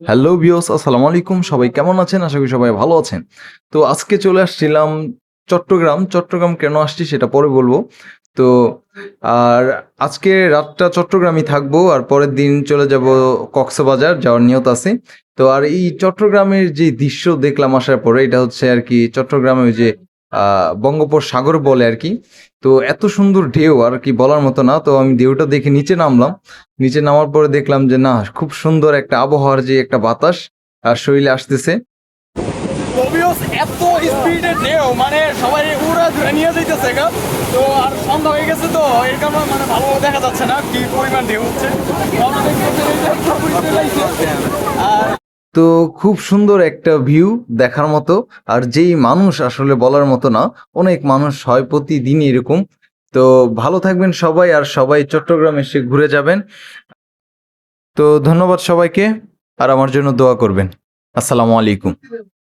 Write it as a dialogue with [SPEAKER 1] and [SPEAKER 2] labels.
[SPEAKER 1] Hello বিয়স আসসালামু আলাইকুম। সবাই কেমন আছেন? আশা করি সবাই ভালো আছেন। তো আজকে চলে আসছিলাম চট্টগ্রাম। চট্টগ্রাম কেন আসছি সেটা পরে বলব। তো, আর আজকে রাতটা চট্টগ্রামই থাকব, আর পরের দিন চলে যাব কক্সবাজার, যাওয়ার নিয়ত আছে। তো, আর এই চট্টগ্রামের যে দৃশ্য দেখলাম আসার পরে, এটা হচ্ছে আর কি চট্টগ্রামে ওই যে বঙ্গোপসাগর বলে আর কি। তো এত সুন্দর ঢেউ, আর কি বলার মতো না। তো আমি ঢেউটা দেখে নিচে নামলাম। নিচে নামার পরে দেখলাম যে, না, খুব সুন্দর একটা আবহাওয়ার যে একটা বাতাস, আর শরীরে আসতেছে।
[SPEAKER 2] মানে। আর
[SPEAKER 1] তো খুব সুন্দর একটা ভিউ দেখার মতো। আর যেই মানুষ আসলে বলার মতো না, অনেক মানুষ হয় প্রতিদিন এরকম। তো ভালো থাকবেন সবাই, আর সবাই চট্টগ্রাম এসে ঘুরে যাবেন। তো ধন্যবাদ সবাইকে, আর আমার জন্য দোয়া করবেন। আসসালামু আলাইকুম।